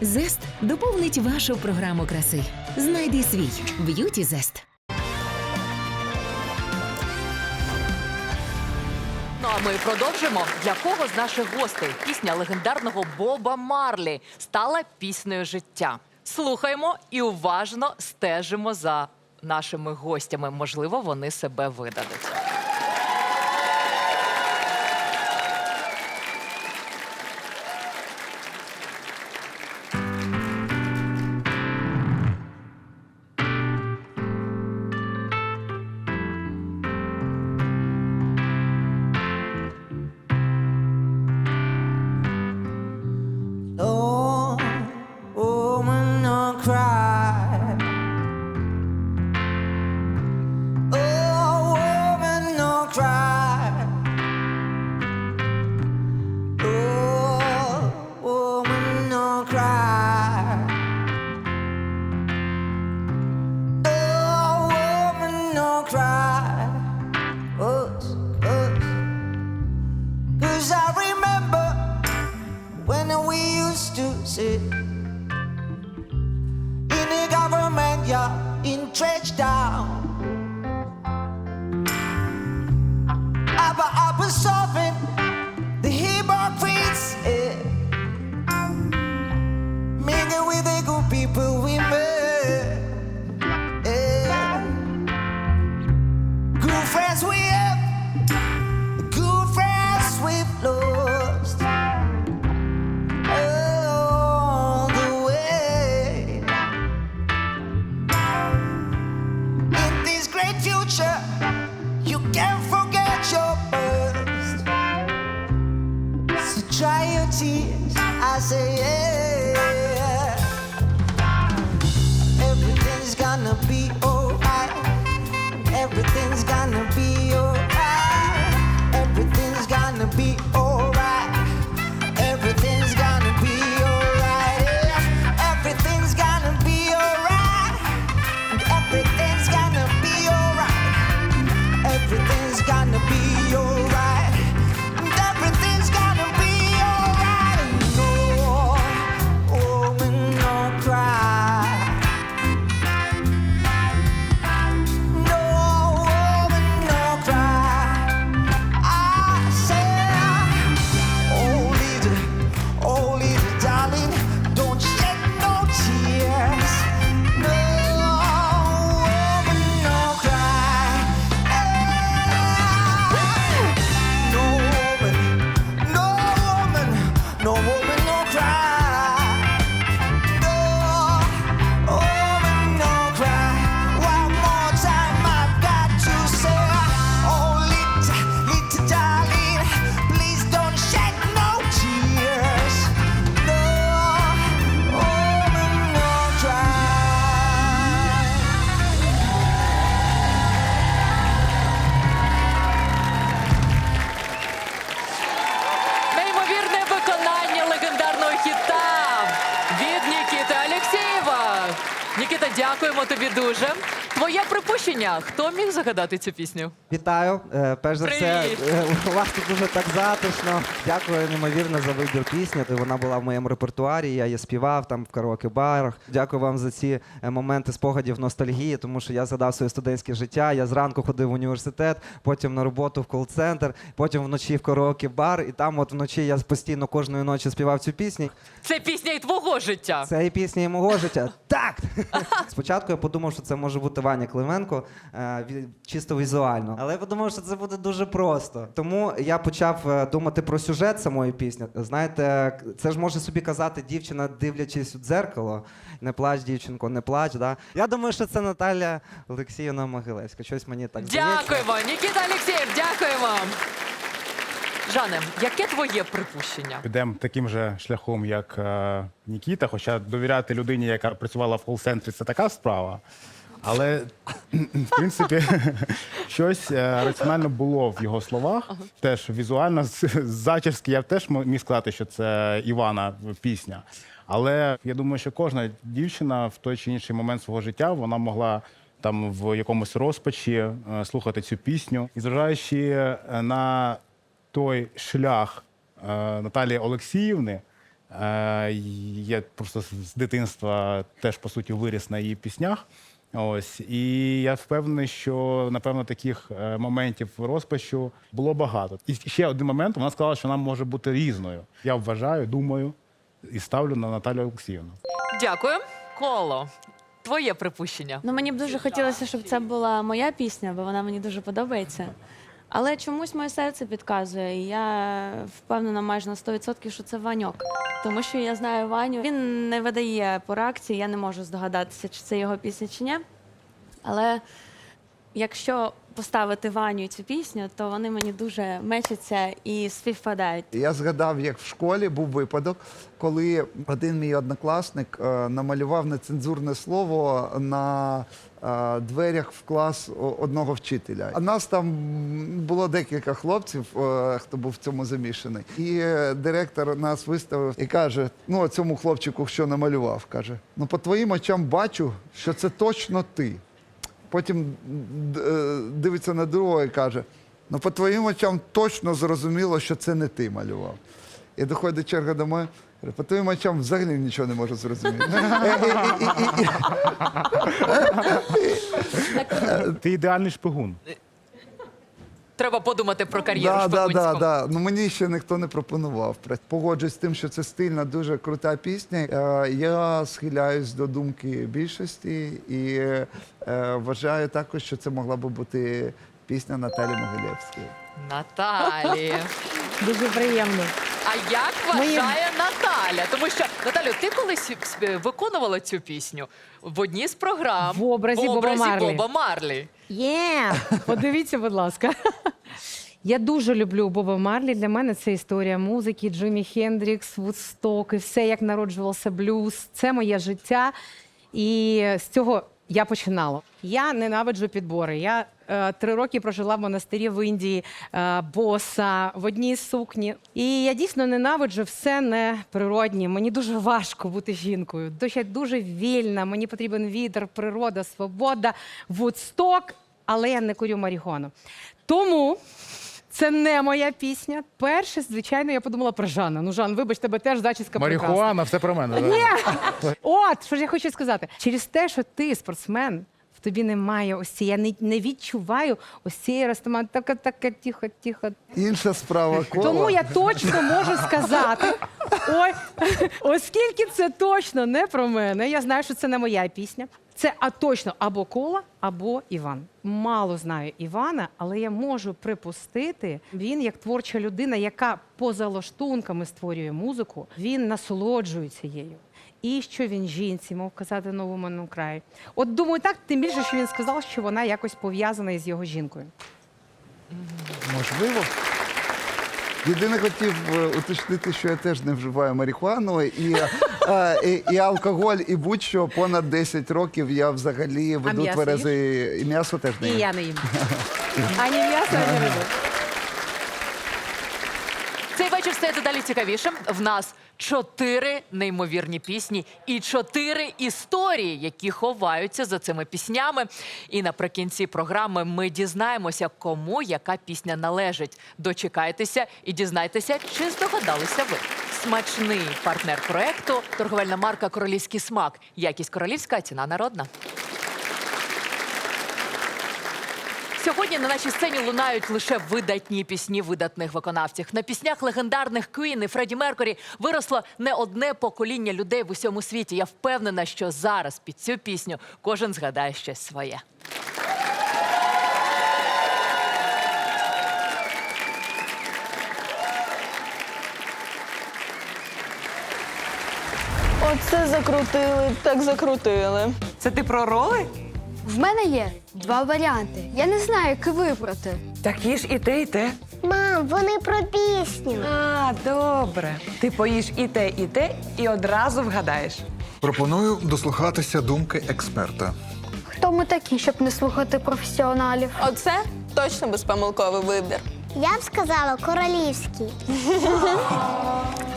Зест доповнить вашу програму краси. Знайди свій б'юті зест. Ну а ми продовжимо. Для кого з наших гостей пісня легендарного Боба Марлі стала піснею життя. Слухаємо і уважно стежимо за нашими гостями. Можливо, вони себе видадуть. used to sit in the government, you're entrenched down. Future, you can't forget your past. So dry your tears, I say, yeah. Everything's gonna be alright. Everything's gonna be дякуємо тобі дуже. Твоє припущення. Хто міг загадати цю пісню? Вітаю. Е, Перш за все, Привіт. е, у вас тут дуже так затишно. Дякую неймовірно за вибір пісні. То Вона була в моєму репертуарі. Я її співав там в караоке-барах. Дякую вам за ці е, моменти спогадів ностальгії, тому що я згадав своє студентське життя. Я зранку ходив в університет, потім на роботу в кол-центр, потім вночі в караоке-бар. І там, от вночі, я постійно кожної ночі співав цю пісню. Це пісня і твого життя. Це і пісня і мого життя. Так! Спочатку я подумав, що це може бути Ваня Клименко е, чисто візуально. Але я подумав, що це буде дуже просто. Тому я почав е, думати про сюжет самої пісні. Знаєте, це ж може собі казати дівчина, дивлячись у дзеркало. Не плач, дівчинко, не плач. Да? Я думаю, що це Наталя Олексіївна Могилевська. Щось мені так здається. Дякуємо, Нікіта Алєксєєв, дякуємо. Жане, яке твоє припущення? Підемо таким же шляхом, як е, Нікіта, хоча довіряти людині, яка працювала в кол-центрі, це така справа. Але в принципі щось е, раціонально було в його словах. Теж візуально з з зачіски я теж мо- міг сказати, що це Івана пісня. Але я думаю, що кожна дівчина в той чи інший момент свого життя вона могла там в якомусь розпачі е, слухати цю пісню. І зважаючи е, на той шлях е, Наталії Олексіївни, Е, Я просто з дитинства теж по суті виріс на її піснях. Ось і я впевнений, що напевно таких е, моментів розпачу було багато. І ще один момент. Вона сказала, що вона може бути різною. Я вважаю, думаю і ставлю на Наталю Олексіївну. Дякую. Коло. Твоє припущення. Ну мені б дуже хотілося, щоб це була моя пісня, бо вона мені дуже подобається. Але чомусь моє серце підказує, я впевнена майже на 100%, що це Ваньок. Тому що я знаю Ваню. Він не видає по реакції, я не можу здогадатися, чи це його пісня чи ні. Але якщо поставити Ваню цю пісню, то вони мені дуже мечаться і співпадають. Я згадав, як в школі був випадок, коли один мій однокласник е, намалював нецензурне слово на дверях в клас одного вчителя. А нас там було декілька хлопців, е, хто був в цьому замішаний. І е, директор нас виставив і каже: ну, цьому хлопчику, що намалював, каже: ну, по твоїм очам бачу, що це точно ти. Потім е, дивиться на другого і каже: ну, по твоїм очам точно зрозуміло, що це не ти малював. І доходить черга до мене. По твоїм очам взагалі нічого не можу зрозуміти. Е, Ти ідеальний шпигун. Треба подумати про кар'єру Да, да, шпигунську. да, да. Ну мені ще ніхто не пропонував. Погоджуюсь з тим, що це стильна, дуже крута пісня. Е, Я схиляюсь до думки більшості і е, вважаю також, що це могла би бути пісня Наталі Могилєвської. Наталі. Дуже приємно. А як вважає Наталя? Тому що Наталю, ти колись е, виконувала цю пісню в одній з програм В образі в Боба образі Марлі. Боба Марлі. Є! Подивіться, будь ласка. Я дуже люблю Боба Марлі. Для мене це історія музики, Джиммі Хендрікс, Вудсток і все, як народжувався блюз. Це моє життя. І з цього я починала. Я ненавиджу підбори. Я е, три роки прожила в монастирі в Індії, е, боса, в одній сукні. І я дійсно ненавиджу все неприроднє. Мені дуже важко бути жінкою. Дуже, дуже вільна. Мені потрібен вітер, природа, свобода, вудсток, але я не курю марихуану. Тому це не моя пісня. Перше, звичайно, я подумала про Жанна. Ну, Жан, вибач, тебе теж зачіска прекрасна. Марихуана, все про мене. Ні! От, що ж я хочу сказати. Через те, що ти спортсмен, в тобі немає ось цієї, я не, не відчуваю ось цієї Растаман. Так, так, тихо, тихо. Інша справа кола. Тому я точно можу сказати, ой, оскільки це точно не про мене, я знаю, що це не моя пісня. Це а точно або кола, або Іван. Мало знаю Івана, але я можу припустити, він як творча людина, яка поза лаштунками створює музику, він насолоджується її. І що він жінці, мов казати новому краї. От думаю, так, тим більше, що він сказав, що вона якось пов'язана із його жінкою. Можливо. Єдине хотів е, уточнити, що я теж не вживаю марихуану і, е, і, і алкоголь, і будь-що понад 10 років я взагалі веду тверези. І м'ясо теж не І я не їм. Ані м'ясо, ані риби. Цей вечір стає дедалі цікавішим. В нас чотири неймовірні пісні і чотири історії, які ховаються за цими піснями. І наприкінці програми ми дізнаємося, кому яка пісня належить. Дочекайтеся і дізнайтеся, чи здогадалися ви. Смачний партнер проекту торговельна марка Королівський смак. Якість королівська, ціна народна. Сьогодні на нашій сцені лунають лише видатні пісні видатних виконавців. На піснях легендарних Квін і Фредді Меркурі виросло не одне покоління людей в усьому світі. Я впевнена, що зараз під цю пісню кожен згадає щось своє. Оце закрутили, так закрутили. Це ти про роли? В мене є два варіанти. Я не знаю, який вибрати. Такі ж і те, і те. Мам, вони про пісню. А, добре. Ти поїш і те, і те, і одразу вгадаєш. Пропоную дослухатися думки експерта. Хто ми такі, щоб не слухати професіоналів? Оце точно безпомилковий вибір. Я б сказала королівський.